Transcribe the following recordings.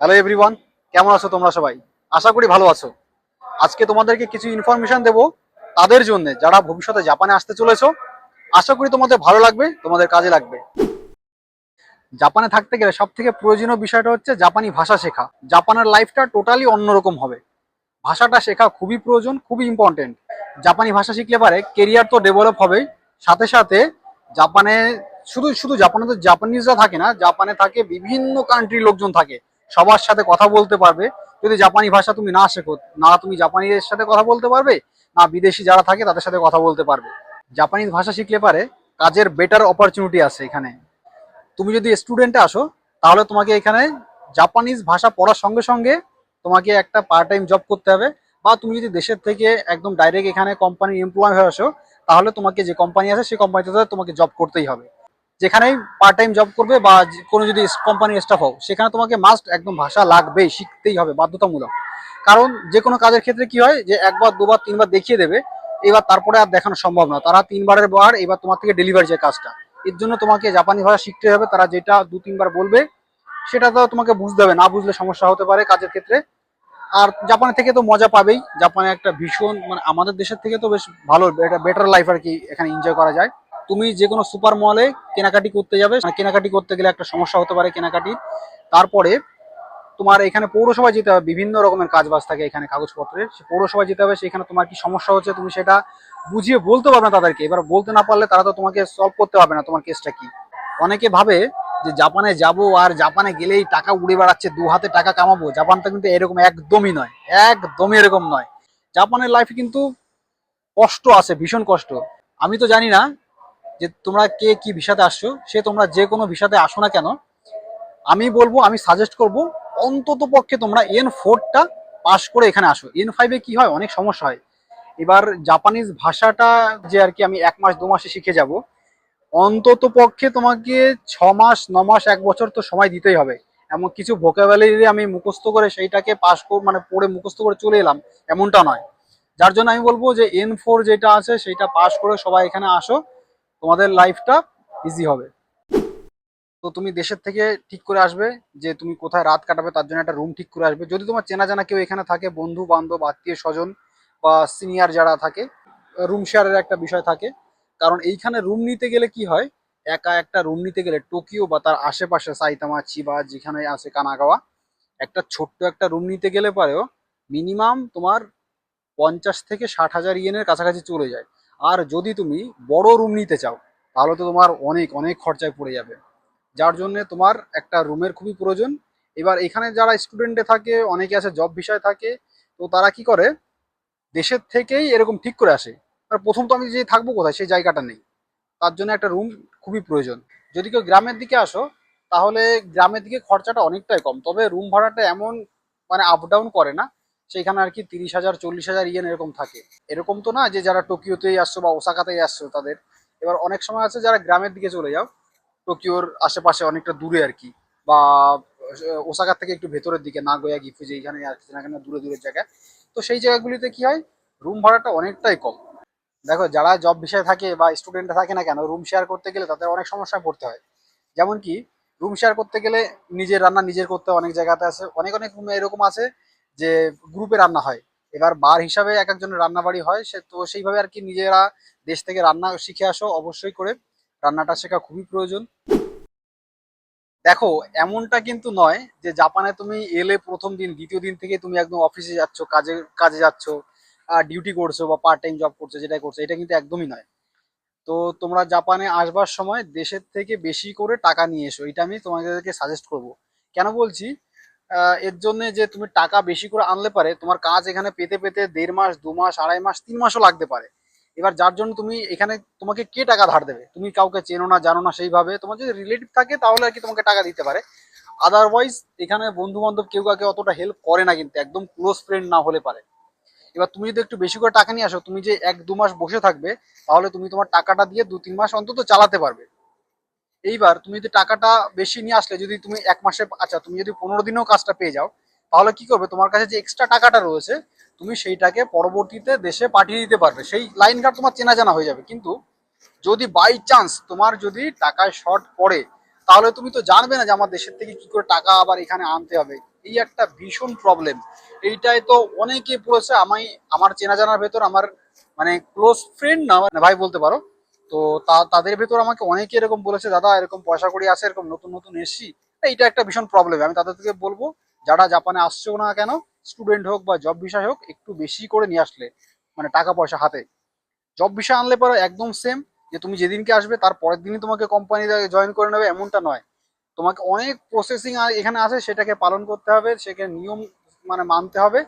Hello everyone কেমন আছো তোমরা সবাই? আশা করি ভালো আছো। আজকে তোমাদেরকে কিছু ইনফরমেশন দেবো তাদের জন্য, যারা ভবিষ্যতে জাপানে আসতে চলেছো। আশা করি তোমাদের ভালো লাগবে, তোমাদের কাজে লাগবে। জাপানে থাকতে গেলে সব থেকে প্রয়োজনীয় বিষয়টা হচ্ছে জাপানি ভাষা শেখা। জাপানের লাইফটা টোটালি অন্যরকম হবে। ভাষাটা শেখা খুবই প্রয়োজন, খুবই ইম্পর্টেন্ট জাপানি ভাষা শিখলে পারে কেরিয়ার তো ডেভেলপ হবে। সাথে সাথে জাপানে শুধু শুধু জাপানে তো জাপানিজরা থাকে না জাপানে থাকে বিভিন্ন কান্ট্রির লোকজন থাকে। সবার সাথে কথা বলতে পারবে। যদি জাপানি ভাষা তুমি না শেখো, না তুমি জাপানিদের সাথে কথা বলতে পারবে, না বিদেশি যারা থাকে তাদের সাথে কথা বলতে পারবে। জাপানিজ ভাষা শিখলে পারে কাজের বেটার অপরচুনিটি আছে এখানে। তুমি যদি স্টুডেন্টে আসো, তাহলে তোমাকে এখানে জাপানিজ ভাষা পড়ার সঙ্গে সঙ্গে তোমাকে একটা পার্ট টাইম জব করতে হবে। বা তুমি যদি দেশের থেকে একদম ডাইরেক্ট এখানে কোম্পানির এমপ্লয় হয়ে আসো, তাহলে তোমাকে যে কোম্পানি আছে, সেই কোম্পানিতে তোমাকে জব করতেই হবে। যেখানেই পার্ট টাইম জব করবে বা কোনো যদি কোম্পানির স্টাফ হও, সেখানে তোমাকে মাস্ট একদম ভাষা লাগবেই, শিখতেই হবে, বাধ্যতামূলক। কারণ যে কোনো কাজের ক্ষেত্রে কি হয় যে একবার, দুবার, তিনবার দেখিয়ে দেবে, এবার তারপরে আর দেখানো সম্ভব না। তারা তিনবারের বার এবার তোমার থেকে ডেলিভারি যে কাজটা, এর জন্য তোমাকে জাপানি ভাষা শিখতে হবে, তারা যেটা দু, তিনবার বলবে, সেটা তো তোমাকে বুঝতে হবে, না বুঝলে সমস্যা হতে পারে কাজের ক্ষেত্রে। আর জাপানে থেকে তো মজা পাবেই, জাপানে একটা ভীষণ মানে আমাদের দেশের থেকে তো বেশ ভালো বেটার লাইফ আর কি এখানে এনজয় করা যায়। তুমি যে কোনো সুপার মলে কেনাকাটি করতে যাবে। কেনাকাটি করতে গেলে একটা সমস্যা হতে পারে কেনাকাটি। তারপরে তোমার এখানে পৌরসভায় যেতে হবে, বিভিন্ন রকমের কাজ বাজ থাকে এখানে কাগজপত্রের সে পৌরসভায় যেতে হবে, সেখানে তোমার কি সমস্যা হচ্ছে তুমি সেটা বুঝিয়ে বলতে পারবে না তাদেরকে। এবার বলতে না পারলে তারা তো তোমাকে সলভ করতে পারবে না, তোমার কেসটা কি? অনেকে ভাবে যে জাপানে যাব আর জাপানে গেলেই টাকা উড়ে বেড়াচ্ছে, দু হাতে টাকা কামাবো। জাপানটা কিন্তু এরকম একদমই নয়, একদমই এরকম নয়। জাপানের লাইফে কিন্তু কষ্ট আছে, ভীষণ কষ্ট। আমি তো জানি না যে তোমরা কে কি ভিসাতে আসছো, সে তোমরা যে কোনো ভিসাতে আসো না কেন, আমি বলব, আমি সাজেস্ট করব, অন্তত পক্ষে তোমরা এন ফোরটা পাস করে এখানে আসো। এন ফাইভে কি হয়? অনেক সমস্যা হয়। এবার জাপানিজ ভাষাটা যে আর কি আমি এক মাস, দু মাসে শিখে যাব, অন্তত পক্ষে তোমাকে ছ মাস, ন মাস, এক বছর তো সময় দিতেই হবে। এমন কিছু ভোকাবুলারি আমি মুখস্থ করে সেইটাকে পাস কর মানে পড়ে মুখস্থ করে চলে এলাম, এমনটা নয়। যার জন্য আমি বলব যে এন ফোর যেটা আছে, সেটা পাস করে সবাই এখানে আসো। তোমাদের লাইফটা ইজি হবে। তো তুমি দেশের থেকে ঠিক করে আসবে যে তুমি কোথায় রাত কাটাবে, তার জন্য একটা রুম ঠিক করে আসবে। যদি তোমার চেনা জানা কেউ এখানে থাকে বন্ধু বান্ধব আত্মীয় স্বজন বা সিনিয়র যারা থাকে রুম শেয়ারের একটা বিষয় থাকে। কারণ এইখানে রুম নিতে গেলে কি হয়, একা একটা রুম নিতে গেলে টোকিও বা তার আশেপাশে সাইতামা চিবা যেখানে আছে কানাগাওয়া, একটা ছোট্ট একটা রুম নিতে গেলে পরেও মিনিমাম তোমার পঞ্চাশ থেকে ষাট হাজার ইয়েনের কাছাকাছি চলে যায়। আর যদি তুমি বড় রুম নিতে চাও, তাহলে তো তোমার অনেক অনেক খরচায় পড়ে যাবে। যার জন্য তোমার একটা রুমের খুবই প্রয়োজন। এবার এখানে যারা স্টুডেন্টে থাকে, অনেকে আছে জব বিষয় থাকে, তো তারা কি করে? দেশের থেকেই এরকম ঠিক করে আসে। আর প্রথম তো আমি যে থাকব কোথায়, সেই জায়গাটা নেই। তার জন্য একটা রুম খুবই প্রয়োজন। যদি কেউ গ্রামের দিকে আসো, তাহলে গ্রামের দিকে খরচাটা অনেকটাই কম। তবে রুম ভাড়াটা এমন মানে আপ ডাউন করে না। সেইখানে আর কি তিরিশ হাজার, চল্লিশ হাজার ইয়েন এরকম থাকে। এরকম তো না যে যারা টোকিওতেই আসছো বা ওসাকাতেই আসছো তাদের। এবার অনেক সময় আছে যারা গ্রামের দিকে চলে যাও, টোকিওর আশেপাশে অনেকটা দূরে আর কি। বা ওসাকার থেকে একটু ভেতরের দিকে, নাগোয়া, গিফু যে এইখানে আর কি এখানে দূরে দূরের জায়গায়। তো সেই জায়গাগুলিতে কি হয় রুম ভাড়াটা অনেকটাই কম। দেখো, যারা জব বিষয়ে থাকে বা স্টুডেন্টরা থাকে না কেন রুম শেয়ার করতে গেলে তাদের অনেক সমস্যায় পড়তে হয়। যেমন কি রুম শেয়ার করতে গেলে নিজের রান্না নিজের করতে অনেক জায়গাতে আছে। অনেক অনেক রুমে এরকম আছে যে গ্রুপে রান্না হয়। এবার বার হিসাবে এক একজনের রান্না বাড়ি হয়, সে তো সেইভাবে আর কি নিজেরা দেশ থেকে রান্না শিখে আসো, অবশ্যই করে। রান্নাটা শেখা খুবই প্রয়োজন। দেখো, এমনটা কিন্তু নয় যে জাপানে তুমি এলে প্রথম দিন, দ্বিতীয় দিন থেকে তুমি একদম অফিসে যাচ্ছ, কাজে কাজে যাচ্ছ ডিউটি করছ বা পার্ট টাইম জব করছ যেটা করছ, এটা কিন্তু একদমই নয়। তো তোমরা জাপানে আসবার সময় দেশের থেকে বেশি করে টাকা নিয়ে এসো, এটা আমি তোমাদেরকে সাজেস্ট করব। কেন বলছি? এর জন্য যে তুমি টাকা বেশি করে আনলে পারে, তোমার কাজ এখানে পেতে পেতে দেড় মাস, দু মাস, আড়াই মাস, তিন মাসও লাগতে পারে। এবার যার জন্য তুমি এখানে তোমাকে কে টাকা ধার দেবে? তুমি কাউকে চেনো না, জানো না সেইভাবে। তোমার যদি রিলেটিভ থাকে তাহলে আর কি তোমাকে টাকা দিতে পারে। আদারওয়াইজ এখানে বন্ধু বান্ধব কেউ কাউকে অতটা হেল্প করে না কিন্তু, একদম ক্লোজ ফ্রেন্ড না হলে পারে। এবার তুমি যদি একটু বেশি করে টাকা নিয়ে আসো, তুমি যে এক, দু মাস বসে থাকবে, তাহলে তুমি তোমার টাকাটা দিয়ে দু, তিন মাস অন্তত চালাতে পারবে। এইবার তুমি যদি টাকাটা বেশি নিয়ে আসলে, যদি তুমি এক মাসে আচ্ছা তুমি যদি পনেরো দিনেও কাজটা পেয়ে যাও, তাহলে কি করবে? তোমার কাছে যে এক্সট্রা টাকাটা রয়েছে, তুমি সেইটাকে পরবর্তীতে দেশে পাঠিয়ে দিতে পারবে। সেই লাইন কার্ড তোমার চেনা জানা হয়ে যাবে। কিন্তু যদি বাই চান্স তোমার যদি টাকায় শর্ট পড়ে, তাহলে তুমি তো জানবে না যে আমার দেশের থেকে কি করে টাকা আবার এখানে আনতে হবে। এই একটা ভীষণ প্রবলেম এইটাই তো অনেকে পড়েছে আমি, আমার চেনা জানার ভেতর আমার মানে ক্লোজ ফ্রেন্ড না মানে ভাই বলতে পারো তো তাদের ভেতর আমাকে অনেকে এরকম বলেছে, দাদা, এরকম পয়সা করি আছে, এরকম নতুন নতুন এসছি। এইটা একটা ভীষণ প্রবলেম আমি তাদের থেকে বলব, যারা জাপানে আসছো না কেন স্টুডেন্ট হোক বা জব বিষয় হোক, একটু বেশি করে নিয়ে আসলে মানে টাকা পয়সা হাতে। জব বিষয় আনলে পরে একদম সেম যে তুমি যেদিনকে আসবে, তার পরের দিনই তোমাকে কোম্পানি জয়েন করে নেবে, এমনটা নয়। তোমাকে অনেক প্রসেসিং এখানে আছে, সেটাকে পালন করতে হবে সেখানে নিয়ম মানে মানতে হবে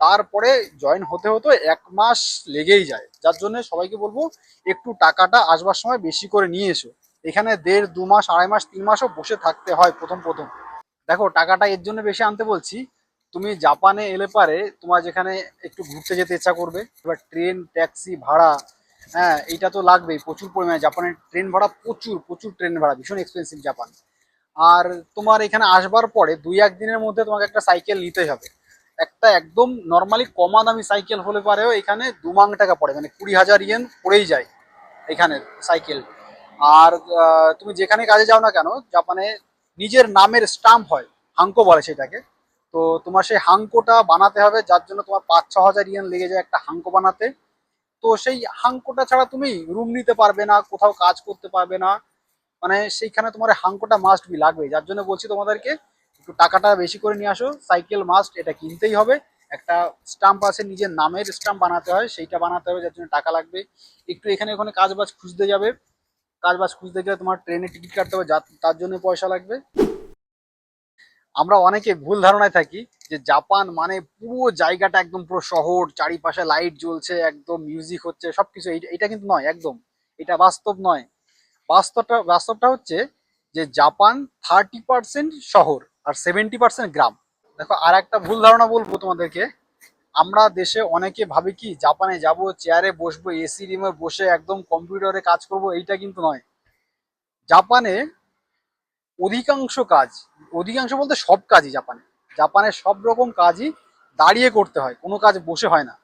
তারপরে জয়েন হতে হতে এক মাস লেগেই যায়। যার জন্য সবাইকে বলব, একটু টাকাটা আসবার সময় বেশি করে নিয়ে এসো। এখানে দেড়, দু মাস, আড়াই মাস, তিন মাসও বসে থাকতে হয় প্রথম প্রথম। দেখো, টাকাটা এর জন্য বেশি আনতে বলছি, তুমি জাপানে এলে পারে তোমার যেখানে একটু ঘুরতে যেতে ইচ্ছা করবে। এবার ট্রেন, ট্যাক্সি ভাড়া হ্যাঁ এইটা তো লাগবেই, প্রচুর পরিমাণে। জাপানের ট্রেন ভাড়া প্রচুর প্রচুর ট্রেন ভাড়া, ভীষণ এক্সপেন্সিভ জাপান। আর তোমার এখানে আসবার পরে দুই, এক দিনের মধ্যে তোমাকে একটা সাইকেল নিতেই হবে। একটা একদম নর্মালি কমা দামি সাইকেল হলে পারেও এখানে দু মাং টাকা পড়ে মানে কুড়ি হাজার ইয়েন পড়েই যায় এখানে সাইকেল আর তুমি যেখানে কাজে যাও না কেন, জাপানে নিজের নামের স্টাম্প হয়, হাঙ্কো বলে সেটাকে। তো তোমার সেই হাঙ্কোটা বানাতে হবে, যার জন্য তোমার পাঁচ, ছ হাজার ইয়েন লেগে যায় একটা হাঙ্কো বানাতে। তো সেই হাঙ্কোটা ছাড়া তুমি রুম নিতে পারবে না, কোথাও কাজ করতে পারবে না। মানে সেইখানে তোমার হাঙ্কোটা মাস্ট বি লাগবে যার জন্য বলছি তোমাদেরকে একটু টাকাটা বেশি করে নিয়ে আসো। সাইকেল মাস্ট এটা কিনতেই হবে। একটা স্টাম্প আছে, নিজের নামের স্টাম্প বানাতে হয়, সেইটা বানাতে হবে, যার জন্য টাকা লাগবে। একটু এখানে ওখানে কাজ বাজ খুঁজতে যাবে। কাজ বাজ খুঁজতে গেলে তোমার ট্রেনে টিকিট কাটতে হবে তার জন্য পয়সা লাগবে। আমরা অনেকে ভুল ধারণায় থাকি যে জাপান মানে পুরো জায়গাটা একদম পুরো শহর, চারিপাশে লাইট জ্বলছে, একদম মিউজিক হচ্ছে, সবকিছু। এটা কিন্তু নয়, একদম। এটা বাস্তব নয়। বাস্তবটা বাস্তবটা হচ্ছে যে জাপান থার্টি পার্সেন্ট শহর। আর সেভেন্টি পার্সেন্ট গ্রাম। দেখো আর একটা ভুল ধারণা বলব তোমাদেরকে। আমরা দেশে অনেকে ভাবে কি, জাপানে যাব চেয়ারে বসবো এসি রুমে বসে একদম কম্পিউটারে কাজ করব, এইটা কিন্তু নয়। জাপানে অধিকাংশ কাজ, অধিকাংশ বলতে সব কাজই জাপানে। জাপানের সব রকম কাজই দাঁড়িয়ে করতে হয়, কোনো কাজ বসে হয় না।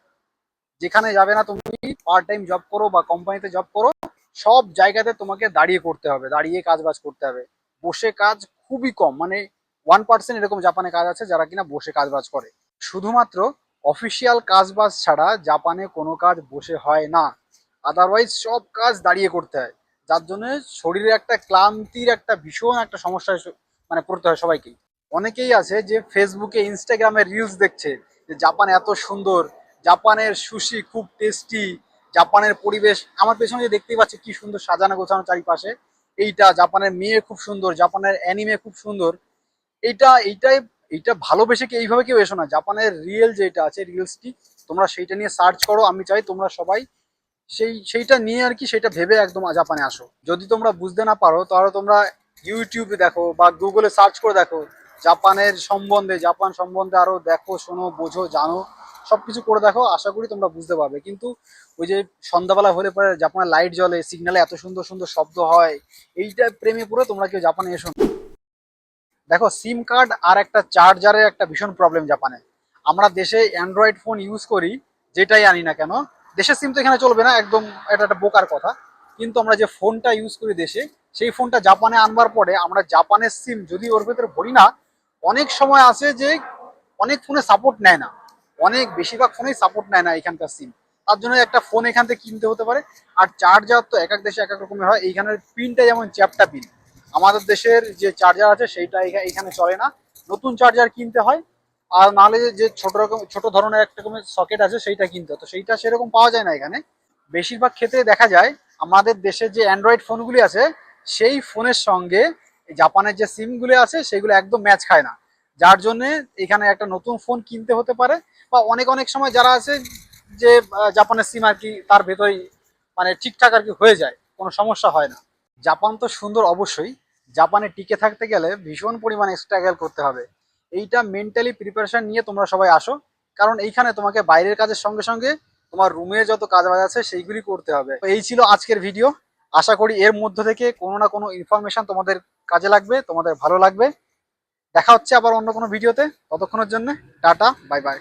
যেখানে যাবে না তুমি পার্ট টাইম জব করো বা কোম্পানিতে জব করো, সব জায়গাতে তোমাকে দাঁড়িয়ে করতে হবে, দাঁড়িয়ে কাজ বাজ করতে হবে। বসে কাজ খুবই কম মানে ওয়ান পার্সেন্ট এরকম জাপানে কাজ আছে যারা কিনা বসে কাজ বাজ করে। শুধুমাত্র অফিসিয়াল কাজ বাজ ছাড়া জাপানে কোনো কাজ বসে হয় না। আদারওয়াইজ সব কাজ দাঁড়িয়ে করতে হয়। যার জন্য শরীরে একটা ক্লান্তির একটা ভীষণ একটা সমস্যা মানে পড়তে হয় সবাইকেই। অনেকেই আছে যে ফেসবুকে ইনস্টাগ্রামে রিলস দেখছে যে জাপান এত সুন্দর জাপানের সুশি খুব টেস্টি জাপানের পরিবেশ। আমার পেছনে যে দেখতেই পাচ্ছি কি সুন্দর সাজানো গোছানো চারিপাশে। এইটা জাপানের মেয়ে খুব সুন্দর জাপানের অ্যানিমে খুব সুন্দর। এইটা, এইটাই এটা ভালোবেসে কি এইভাবে কেউ এসো না। জাপানের রিয়েল যেটা আছে রিলসটি তোমরা সেইটা নিয়ে সার্চ করো, আমি চাই তোমরা সবাই সেই, সেইটা নিয়ে আর কি সেটা ভেবে একদম জাপানে আসো। যদি তোমরা বুঝতে না পারো, তাহলে তোমরা ইউটিউবে দেখো বা গুগলে সার্চ করে দেখো, জাপানের সম্বন্ধে, জাপান সম্বন্ধে আরও দেখো, শোনো, বোঝো, জানো সব কিছু করে দেখো, আশা করি তোমরা বুঝতে পারবে। কিন্তু ওই যে সন্ধ্যাবেলা হলে পরে জাপানের লাইট জ্বলে সিগনালে এত সুন্দর সুন্দর শব্দ হয়, এইটা প্রেমে পড়ে তোমরা কেউ জাপানে এসো না। দেখো সিম কার্ড আর একটা চার্জারের একটা ভীষণ প্রবলেম জাপানে। আমরা দেশে অ্যান্ড্রয়েড ফোন ইউজ করি, যেটাই আনি না কেন। দেশের সিম তো এখানে চলবে না, একদম এটা একটা বোকার কথা। কিন্তু আমরা যে ফোনটা ইউজ করি দেশে, সেই ফোনটা জাপানে আনবার পরে আমরা জাপানের সিম যদি ওর ভেতরে ভরি না, অনেক সময় আছে যে অনেক ফোনে সাপোর্ট নেয় না। অনেক, বেশিরভাগ ফোনেই সাপোর্ট নেয় না এখানকার সিম তার জন্য একটা ফোন এখান থেকে কিনতে হতে পারে। আর চার্জার তো এক এক দেশে এক এক রকমের হয়। এইখানের পিনটা যেমন চ্যাপটা পিন আমাদের দেশের যে চার্জার আছে সেইটা এখানে চলে না। নতুন চার্জার কিনতে হয়, আর নাহলে যে ছোট রকম ছোট ধরনের একটা রকমের সকেট আছে সেইটা কিনতে তো সেইটা সেরকম পাওয়া যায় না এখানে। বেশিরভাগ ক্ষেত্রে দেখা যায়, আমাদের দেশে যে অ্যান্ড্রয়েড ফোনগুলি আছে, সেই ফোনের সঙ্গে জাপানের যে সিমগুলি আছে, সেগুলো একদম ম্যাচ খায় না। যার জন্য এখানে একটা নতুন ফোন কিনতে হতে পারে, বা অনেক অনেক সময় যারা আছে যে জাপানের সিম আর কি তার ভেতরেই মানে ঠিকঠাক আর কি হয়ে যায়, কোনো সমস্যা হয় না। জাপান তো সুন্দর অবশ্যই। জাপানে টিকে থাকতে গেলে ভীষণ পরিমাণে স্ট্রাগল করতে হবে। এইটা মেন্টালি প্রিপারেশন নিয়ে তোমরা সবাই আসো। কারণ এইখানে তোমাকে বাইরের কাজের সঙ্গে সঙ্গে তোমার রুমে যত কাজ বাজ আছে সেইগুলি করতে হবে। তো এই ছিল আজকের ভিডিও আশা করি এর মধ্য থেকে কোনো না কোনো ইনফরমেশন তোমাদের কাজে লাগবে, তোমাদের ভালো লাগবে। দেখা হচ্ছে আবার অন্য কোনো ভিডিওতে ততক্ষণের জন্য টাটা বাই বাই